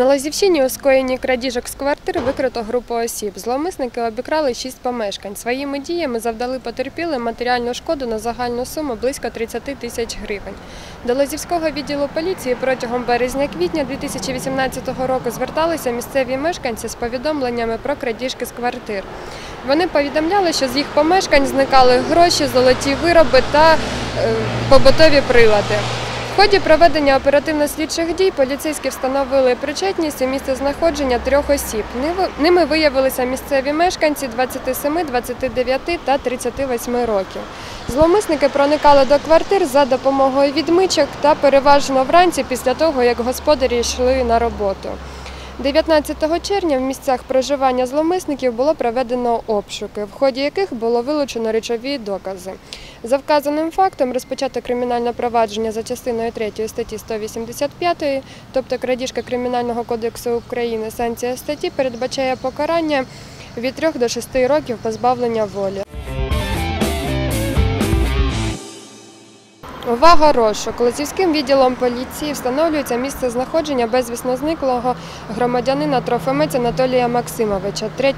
На Лозівщині у скоєнні крадіжок з квартир викрито групу осіб. Зловмисники обікрали шість помешкань. Своїми діями завдали потерпілим матеріальну шкоду на загальну суму близько 30 тисяч гривень. До Лозівського відділу поліції протягом березня-квітня 2018 року зверталися місцеві мешканці з повідомленнями про крадіжки з квартир. Вони повідомляли, що з їх помешкань зникали гроші, золоті вироби та е, побутові прилади. В ході проведення оперативно-слідчих дій поліцейські встановили причетність у місце знаходження трьох осіб. Ними виявилися місцеві мешканці 27, 29 та 38 років. Зловмисники проникали до квартир за допомогою відмичок та переважно вранці після того, як господарі йшли на роботу. 19 червня в місцях проживання зловмисників було проведено обшуки, в ході яких було вилучено речові докази. За вказаним фактом розпочато кримінальне провадження за частиною 3 статті 185, тобто крадіжка Кримінального кодексу України. Санкція статті передбачає покарання від 3 до 6 років позбавлення волі. Увага розшук. Лозівським відділом поліції встановлюється місце знаходження безвісно зниклого громадянина Трофимець Анатолія Максимовича 3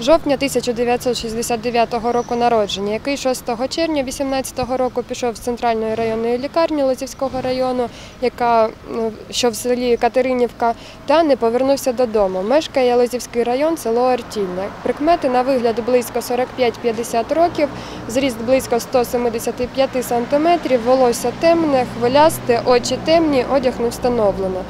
жовтня 1969 року народження, який 6 червня 2018 року пішов з центральної районної лікарні Лозівського району, яка що в селі Катеринівка, та не повернувся додому. Мешкає Лозівський район, село Артільне. Прикмети на вигляд близько 45-50 років, зріст близько 175 см, волосся темне, хвилясте, очі темні, одяг не встановлено.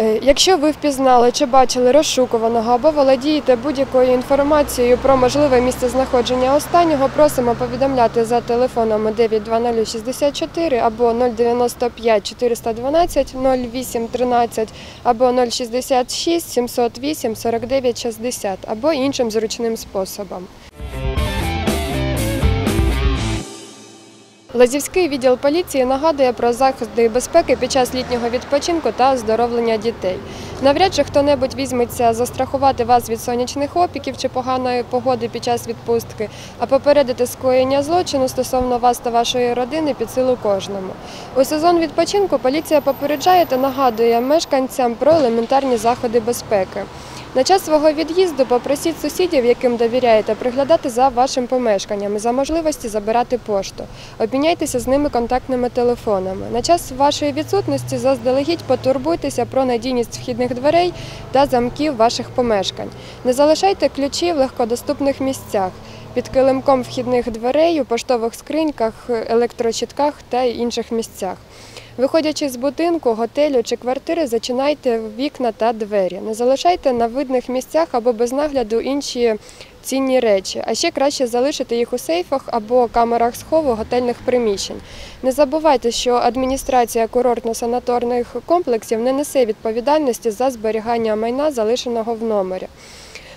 Е, Якщо ви впізнали чи бачили розшукуваного або володієте будь-якою інформацією про можливе місце знаходження останнього, просимо повідомляти за телефонами 92064 або 095 412 08 13 або 066 708 49 60 або іншим зручним способом. Лазівський відділ поліції нагадує про заходи безпеки під час літнього відпочинку та оздоровлення дітей. Навряд чи хто-небудь візьметься застрахувати вас від сонячних опіків чи поганої погоди під час відпустки, а попередити скоєння злочину стосовно вас та вашої родини під силу кожному. У сезон відпочинку поліція попереджає та нагадує мешканцям про елементарні заходи безпеки. На час свого від'їзду попросіть сусідів, яким довіряєте, приглядати за вашим помешканням і за можливості забирати пошту. Обміняйтеся з ними контактними телефонами. На час вашої відсутності заздалегідь потурбуйтеся про надійність вхідних дверей та замків ваших помешкань. Не залишайте ключі в легкодоступних місцях. Під килимком вхідних дверей, у поштових скриньках, електрощитках та інших місцях. Виходячи з будинку, готелю чи квартири, зачинайте вікна та двері. Не залишайте на видних місцях або без нагляду інші цінні речі, а ще краще залишити їх у сейфах або камерах схову готельних приміщень. Не забувайте, що адміністрація курортно-санаторних комплексів не несе відповідальності за зберігання майна, залишеного в номері.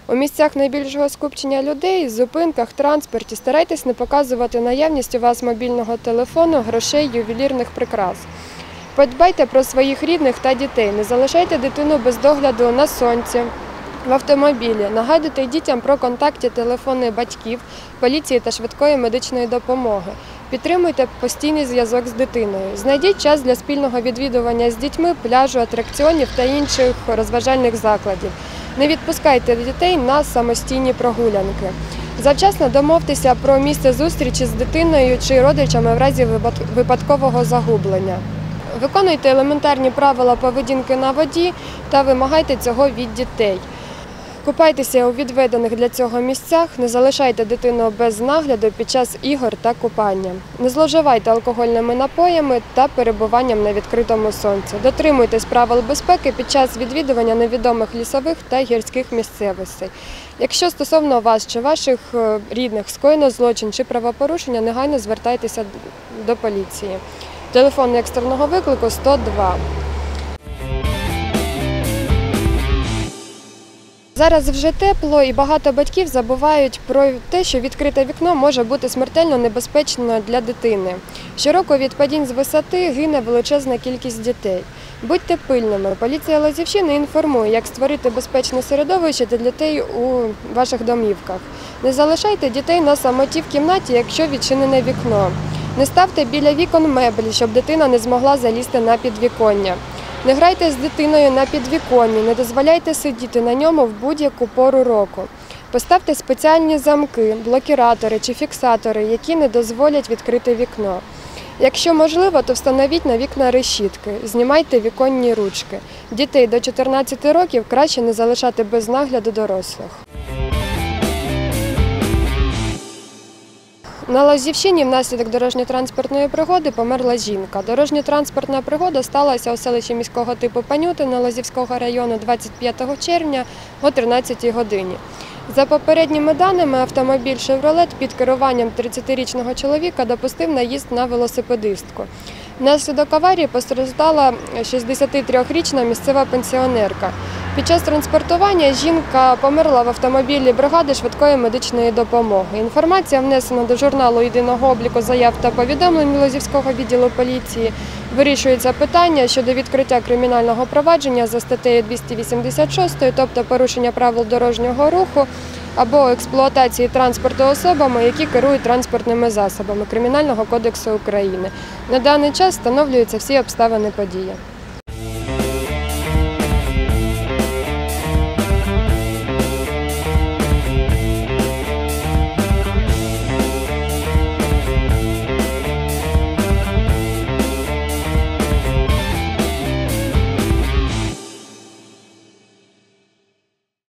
У місцях найбільшого скупчення людей, зупинках, транспорті старайтесь не показувати наявність у вас мобільного телефону, грошей, ювелірних прикрас. Подбайте про своїх рідних та дітей, не залишайте дитину без догляду на сонці. В автомобілі нагадуйте дітям про контакти телефони батьків, поліції та швидкої медичної допомоги. Підтримуйте постійний зв'язок з дитиною. Знайдіть час для спільного відвідування з дітьми, пляжу, атракціонів та інших розважальних закладів. Не відпускайте дітей на самостійні прогулянки. Завчасно домовтеся про місце зустрічі з дитиною чи родичами в разі випад- випадкового загублення. Виконуйте елементарні правила поведінки на воді та вимагайте цього від дітей. Купайтеся у відведених для цього місцях, не залишайте дитину без нагляду під час ігор та купання. Не зловживайте алкогольними напоями та перебуванням на відкритому сонці. Дотримуйтесь правил безпеки під час відвідування невідомих лісових та гірських місцевостей. Якщо стосовно вас чи ваших е, рідних скоєно злочин чи правопорушення, негайно звертайтеся до поліції. Телефон екстреного виклику 102. Зараз вже тепло і багато батьків забувають про те, що відкрите вікно може бути смертельно небезпечно для дитини. Щороку від падінь з висоти гине величезна кількість дітей. Будьте пильними. Поліція Лозівщини інформує, як створити безпечне середовище для дітей у ваших домівках. Не залишайте дітей на самоті в кімнаті, якщо відчинене вікно. Не ставте біля вікон меблі, щоб дитина не змогла залізти на підвіконня. Не грайте з дитиною на підвіконні, не дозволяйте сидіти на ньому в будь-яку пору року. Поставте спеціальні замки, блокіратори чи фіксатори, які не дозволять відкрити вікно. Якщо можливо, то встановіть на вікна решітки, знімайте віконні ручки. Дітей до 14 років краще не залишати без нагляду дорослих. На Лозівщині внаслідок дорожньо-транспортної пригоди померла жінка. Дорожньо-транспортна пригода сталася у селищі міського типу Панютина Лозівського району 25 червня о 13 годині. За попередніми даними, автомобіль «Шевролет» під керуванням 30-річного чоловіка допустив наїзд на велосипедистку. Внаслідок аварії постраждала 63-річна місцева пенсіонерка. Під час транспортування жінка померла в автомобілі бригади швидкої медичної допомоги. Інформація внесена до журналу єдиного обліку заяв та повідомлень Лозівського відділу поліції. Вирішується питання щодо відкриття кримінального провадження за статтею 286, тобто порушення правил дорожнього руху або експлуатації транспорту особами, які керують транспортними засобами Кримінального кодексу України. На даний час встановлюються всі обставини події.